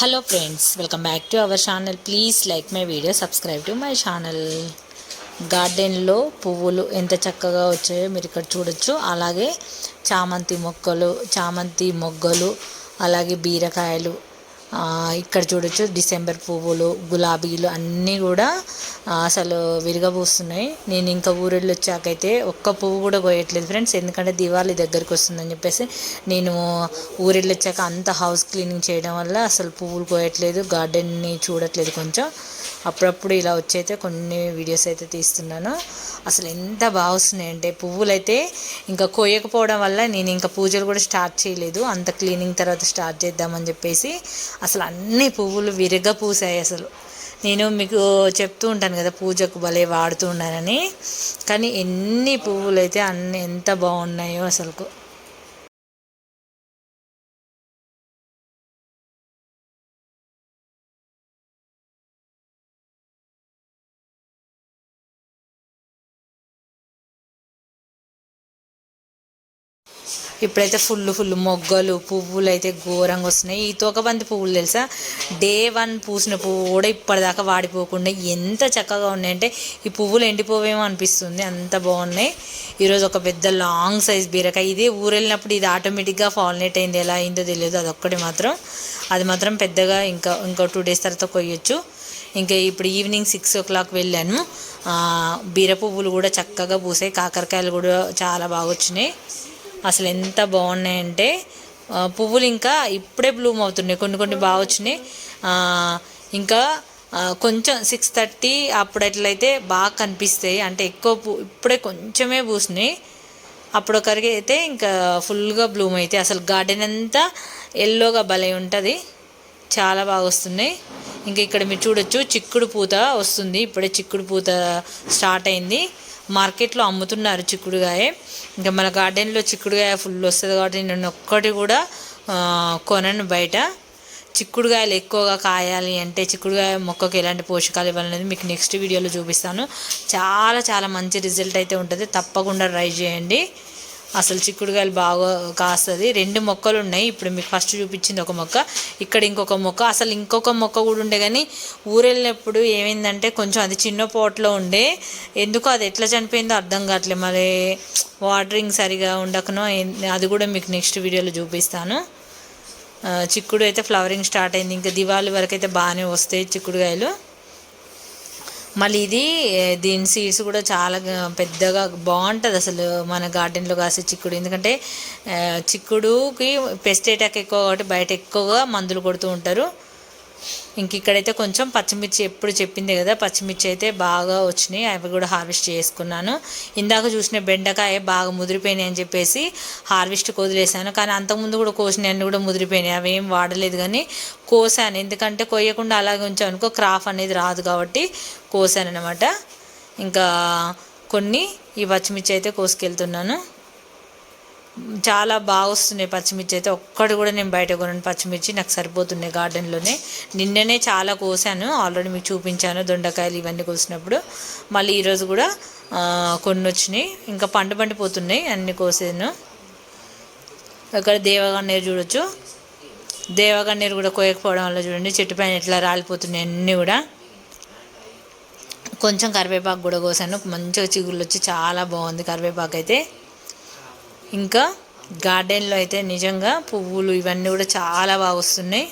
Hello friends welcome back to our channel please like my video subscribe to my channel గార్డెన్లో పువ్వులు ఎంత చక్కగా వచ్చాయో మీరు ఇక్కడ చూడొచ్చు. అలాగే చామంతి మొక్కలు చామంతి మొగ్గలు అలాగే బీరకాయలు ఇక్కడ చూడొచ్చు డిసెంబర్ పువ్వులు గులాబీలు అన్నీ కూడా అసలు విరగబోస్తున్నాయి. నేను ఇంకా ఊరెళ్ళి వచ్చాకైతే ఒక్క పువ్వు కూడా కోయట్లేదు ఫ్రెండ్స్ ఎందుకంటే దివాళీ దగ్గరికి వస్తుందని చెప్పేసి నేను ఊరెళ్ళి వచ్చాక అంత హౌస్ క్లీనింగ్ చేయడం వల్ల అసలు పువ్వులు కోయట్లేదు గార్డెన్ని చూడట్లేదు కొంచెం. అప్పుడప్పుడు ఇలా వచ్చి అయితే కొన్ని వీడియోస్ అయితే తీస్తున్నాను. అసలు ఎంత బాగా వస్తున్నాయంటే పువ్వులు అయితే ఇంకా కోయకపోవడం వల్ల నేను ఇంకా పూజలు కూడా స్టార్ట్ చేయలేదు అంత క్లీనింగ్ తర్వాత స్టార్ట్ చేద్దామని చెప్పేసి అసలు అన్ని పువ్వులు విరగ పూసాయి అసలు. నేను మీకు చెప్తూ ఉంటాను కదా పూజకు భలే వాడుతూ ఉన్నానని కానీ ఎన్ని పువ్వులు అయితే అన్ని ఎంత బాగున్నాయో అసలుకు. ఇప్పుడైతే ఫుల్ ఫుల్ మొగ్గలు పువ్వులు అయితే ఘోరంగా వస్తున్నాయి. ఈ తోకబంతి పువ్వులు తెలుసా? డే వన్ పూసిన పువ్వు కూడా ఇప్పటిదాకా వాడిపోకుండా ఎంత చక్కగా ఉన్నాయంటే ఈ పువ్వులు ఎండిపోవేమో అనిపిస్తుంది. అంత బాగున్నాయి. ఈరోజు ఒక పెద్ద లాంగ్ సైజ్ బీరకాయ. ఇదే ఊరు వెళ్ళినప్పుడు ఇది ఆటోమేటిక్గా ఫాల్నేట్ అయింది. ఎలా అయిందో తెలియదు. అదొక్కటి మాత్రం. అది మాత్రం పెద్దగా ఇంకా ఇంకో టూ డేస్ తర్వాత కొయ్యొచ్చు. ఇంకా ఇప్పుడు ఈవినింగ్ సిక్స్ ఓ క్లాక్ వెళ్ళాను బీర పువ్వులు కూడా చక్కగా పూసాయి. కాకరకాయలు కూడా చాలా బాగా వచ్చినాయి. అసలు ఎంత బాగున్నాయంటే పువ్వులు ఇంకా ఇప్పుడే బ్లూమ్ అవుతున్నాయి. కొన్ని కొన్ని బాగా వచ్చినాయి. ఇంకా కొంచెం సిక్స్ థర్టీ అప్పుడు ఎట్లయితే బాగా కనిపిస్తాయి. అంటే ఎక్కువ పూ ఇప్పుడే కొంచెమే పూసినాయి. అప్పుడు ఒకరికి అయితే ఇంకా ఫుల్గా బ్లూమ్ అయితే అసలు గార్డెన్ అంతా ఎల్లోగా భలే ఉంటుంది. చాలా బాగా వస్తున్నాయి. ఇంకా ఇక్కడ మీరు చూడొచ్చు చిక్కుడు పూత వస్తుంది. ఇప్పుడే చిక్కుడు పూత స్టార్ట్ అయింది. మార్కెట్లో అమ్ముతున్నారు చిక్కుడుగాయ ఇంకా మన గార్డెన్లో చిక్కుడుగాయ ఫుల్ వస్తుంది కాబట్టి నేను ఒక్కటి కూడా కొనను బయట. చిక్కుడుగాయలు ఎక్కువగా కాయాలి అంటే చిక్కుడుగాయ మొక్కకు ఎలాంటి పోషకాలు ఇవ్వాలనేది మీకు నెక్స్ట్ వీడియోలో చూపిస్తాను. చాలా చాలా మంచి రిజల్ట్ అయితే ఉంటుంది. తప్పకుండా ట్రై చేయండి. అసలు చిక్కుడుగాయలు బాగా కాస్తుంది. రెండు మొక్కలు ఉన్నాయి. ఇప్పుడు మీకు ఫస్ట్ చూపించింది ఒక మొక్క. ఇక్కడ ఇంకొక మొక్క. అసలు ఇంకొక మొక్క కూడా ఉండే కానీ ఊరెళ్ళినప్పుడు ఏమైందంటే కొంచెం అది చిన్న పోట్లో ఉండే. ఎందుకో అది ఎట్లా చనిపోయిందో అర్థం కావట్లేదు మరి వాటరింగ్ సరిగా ఉండకనో అది కూడా మీకు నెక్స్ట్ వీడియోలో చూపిస్తాను. చిక్కుడు అయితే ఫ్లవరింగ్ స్టార్ట్ అయింది. ఇంకా దివాళీ వరకు అయితే బాగానే వస్తాయి చిక్కుడుకాయలు. మళ్ళీ ఇది దీని సీడ్స్ కూడా చాలా పెద్దగా బాగుంటుంది అసలు మన గార్డెన్లో కాసే చిక్కుడు. ఎందుకంటే చిక్కుడుకి పెస్ట్ అటాక్ ఎక్కువ కాబట్టి బయట ఎక్కువగా మందులు కొడుతూ ఉంటారు. ఇంక ఇక్కడైతే కొంచెం పచ్చిమిర్చి ఎప్పుడు చెప్పింది కదా పచ్చిమిర్చి అయితే బాగా వచ్చినాయి. అవి కూడా హార్వెస్ట్ చేసుకున్నాను. ఇందాక చూసిన బెండకాయ బాగా ముదిరిపోయినాయి అని చెప్పేసి హార్వెస్ట్ వదిలేసాను కానీ అంతకుముందు కూడా కోసిన అన్ని కూడా ముదిరిపోయినాయి. అవి ఏం వాడలేదు కానీ కోసాను. ఎందుకంటే కొయ్యకుండా అలాగే ఉంచాను అనుకో క్రాఫ్ అనేది రాదు కాబట్టి కోసాను అనమాట ఇంకా కొన్ని ఈ పచ్చిమిర్చి అయితే కోసుకెళ్తున్నాను. చాలా బాగా వస్తున్నాయి పచ్చిమిర్చి అయితే. ఒక్కటి కూడా నేను బయట కొనను. పచ్చిమిర్చి నాకు సరిపోతున్నాయి గార్డెన్లోనే. నిన్ననే చాలా కోసాను. ఆల్రెడీ మీకు చూపించాను దొండకాయలు ఇవన్నీ కోసినప్పుడు. మళ్ళీ ఈరోజు కూడా కొన్ని వచ్చినాయి ఇంకా పండు పండిపోతున్నాయి. అన్ని కోసాను. అక్కడ దేవగన్నేరు చూడొచ్చు. దేవగన్నేరు కూడా కోయకపోవడం వల్ల చూడండి చెట్టు పైన ఎట్లా రాలిపోతున్నాయి అన్నీ కూడా. కొంచెం కరివేపాకు కూడా కోసాను. మంచిగా చిగుళ్ళు వచ్చి చాలా బాగుంది కరివేపాకు అయితే. ఇంకా గార్డెన్లో అయితే నిజంగా పువ్వులు ఇవన్నీ కూడా చాలా బాగా వస్తున్నాయి.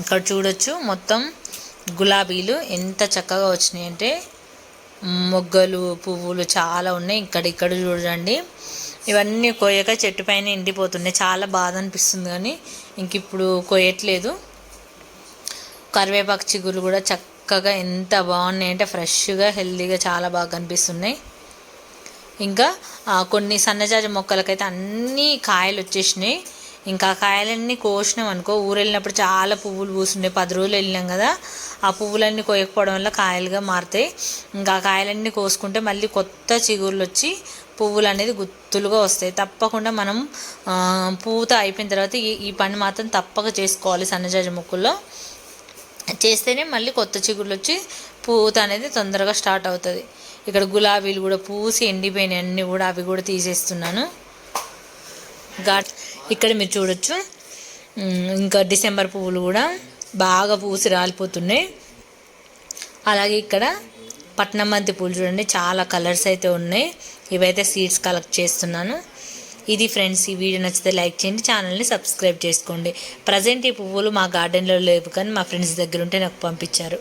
ఇక్కడ చూడొచ్చు మొత్తం గులాబీలు ఎంత చక్కగా వచ్చినాయి అంటే మొగ్గలు పువ్వులు చాలా ఉన్నాయి. ఇక్కడ ఇక్కడ చూడండి. ఇవన్నీ కోయక చెట్టు పైన ఎండిపోతున్నాయి. చాలా బాధ అనిపిస్తుంది కానీ ఇంక ఇప్పుడు కోయట్లేదు కరివేపాకు చిగురు కూడా చక్కగా ఎంత బాగున్నాయి అంటే ఫ్రెష్గా హెల్తీగా చాలా బాగా కనిపిస్తున్నాయి. ఇంకా కొన్ని సన్నజాజి మొక్కలకైతే అన్నీ కాయలు వచ్చేసినాయి. ఇంకా కాయలన్నీ కోసినాం అనుకో ఊరు వెళ్ళినప్పుడు చాలా పువ్వులు పూస్తున్నాయి పది రోజులు వెళ్ళినాం కదా ఆ పువ్వులన్నీ కోయకపోవడం వల్ల కాయలుగా మారుతాయి. ఇంకా ఆ కాయలన్నీ కోసుకుంటే మళ్ళీ కొత్త చిగుర్లు వచ్చి పువ్వులు అనేది గుత్తులుగా వస్తాయి. తప్పకుండా మనం పూత అయిపోయిన తర్వాత ఈ ఈ పని మాత్రం తప్పక చేసుకోవాలి సన్నజాజి మొక్కల్లో. చేస్తేనే మళ్ళీ కొత్త చిగుళ్ళు వచ్చి పూత అనేది తొందరగా స్టార్ట్ అవుతుంది. ఇక్కడ గులాబీలు కూడా పూసి ఎండిపోయినాయి అన్నీ కూడా అవి కూడా తీసేస్తున్నాను. గా ఇక్కడ మీరు చూడొచ్చు. ఇంకా డిసెంబర్ పువ్వులు కూడా బాగా పూసి రాలిపోతున్నాయి. అలాగే ఇక్కడ పట్నం బంతి పూలు చూడండి చాలా కలర్స్ అయితే ఉన్నాయి. ఇవైతే సీడ్స్ కలెక్ట్ చేస్తున్నాను. ఇది ఫ్రెండ్స్ ఈ వీడియో నచ్చితే లైక్ చేయండి ఛానల్ని సబ్స్క్రైబ్ చేసుకోండి. ప్రజెంట్ ఈ పువ్వులు మా గార్డెన్లో లేవు కానీ మా ఫ్రెండ్స్ దగ్గర ఉంటే నాకు పంపించారు.